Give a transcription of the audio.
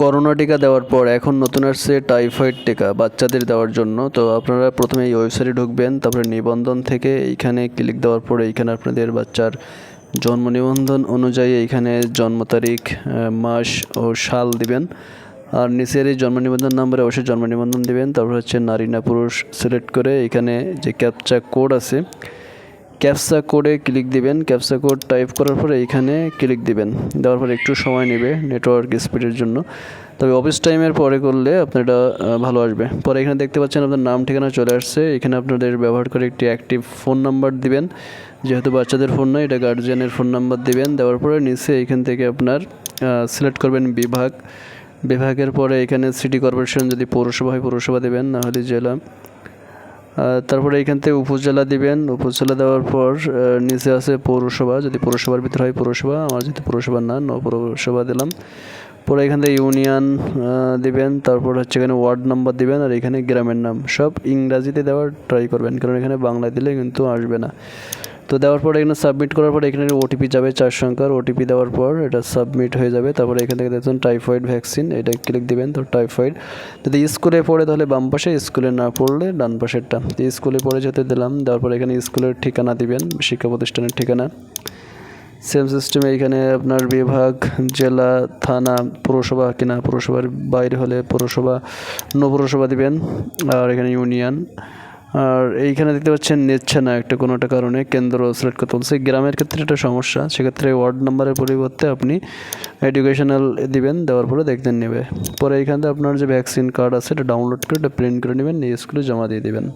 Corona টিকা দেওয়ার পর এখন নতুন আসছে টাইফয়েড টিকা বাচ্চাদের দেওয়ার জন্য। তো আপনারা প্রথমে এই ওয়েবসাইটে ঢুকবেন, তারপরে নিবন্ধন থেকে এইখানে ক্লিক দেওয়ার পরে এইখানে আপনাদের বাচ্চার জন্ম নিবন্ধন অনুযায়ী এইখানে জন্ম তারিখ মাস ও সাল দিবেন। আর নিচের এই জন্ম নিবন্ধন নাম্বারে অবশ্যই জন্ম নিবন্ধন দেবেন। তারপর হচ্ছে নারী না পুরুষ সিলেক্ট করে এখানে যে ক্যাপচা কোড আছে ক্যাপসা কোডে ক্লিক দিবেন। ক্যাপসা কোড টাইপ করার পরে এইখানে ক্লিক দিবেন। দেওয়ার পরে একটু সময় নেবে নেটওয়ার্ক স্পিডের জন্য। তবে অফিস টাইমের পরে করলে আপনার এটা ভালো আসবে। পরে এখানে দেখতে পাচ্ছেন আপনার নাম, ঠিকানা চলে আসছে। এখানে আপনাদের ব্যবহার করে একটি অ্যাক্টিভ ফোন নাম্বার দিবেন। যেহেতু বাচ্চাদের ফোন নয়, এটা গার্জিয়ানের ফোন নাম্বার দিবেন। দেওয়ার পরে নিচে এখান থেকে আপনার সিলেক্ট করবেন বিভাগ। বিভাগের পরে এখানে সিটি কর্পোরেশন যদি পৌরসভা হয়, পৌরসভা দেবেন। না হলে জেলা তারপরে এখান থেকে উপজেলা দিবেন। উপজেলা দেওয়ার পর নিচে আছে পৌরসভা। যদি পৌরসভার ভিতরে হয় পৌরসভা, আমার যদি পৌরসভা না, ন পৌরসভা দিলাম। পরে এখান থেকে ইউনিয়ন দিবেন। তারপর হচ্ছে এখানে ওয়ার্ড নাম্বার দিবেন আর এখানে গ্রামের নাম। সব ইংরাজিতে দেওয়ার ট্রাই করবেন। কারণ এখানে বাংলায় দিলে কিন্তু আসবে না। তো দেওয়ার পর এখানে সাবমিট করার পর এখানে ওটিপি যাবে চার সংখ্যার ওটিপি দেওয়ার পর এটা সাবমিট হয়ে যাবে। তারপরে এখান থেকে দেখুন টাইফয়েড ভ্যাকসিন এটা ক্লিক দিবেন তো টাইফয়েড যদি স্কুলে পড়ে তাহলে বাম পাশে স্কুলে না পড়লে ডান পাশেরটা। স্কুলে পড়ে যেতে দিলাম, দেওয়ার পর এখানে স্কুলের ঠিকানা দিবেন, শিক্ষা প্রতিষ্ঠানের ঠিকানা। সেম সিস্টেমে এখানে আপনার বিভাগ, জেলা, থানা, পৌরসভা কিনা, পৌরসভার বাইরে হলে পৌরসভা নৌপৌরসভা দিবেন। আর এখানে ইউনিয়ন আর এইখানে দেখতে পাচ্ছেন নিচ্ছে না একটা কোনো একটা কারণে কেন্দ্র সিলেক্ট করতে বলছে। গ্রামের ক্ষেত্রে একটা সমস্যা, সেক্ষেত্রে ওয়ার্ড নাম্বারের পরিবর্তে আপনি এডুকেশনাল দিবেন, দেওয়ার পরে দেখতে নেবে। পরে এইখান থেকে আপনার যে ভ্যাকসিন কার্ড আছে, এটা ডাউনলোড করে, এটা প্রিন্ট করে নেবেন, নিয়ে স্কুলে জমা দিয়ে দেবেন।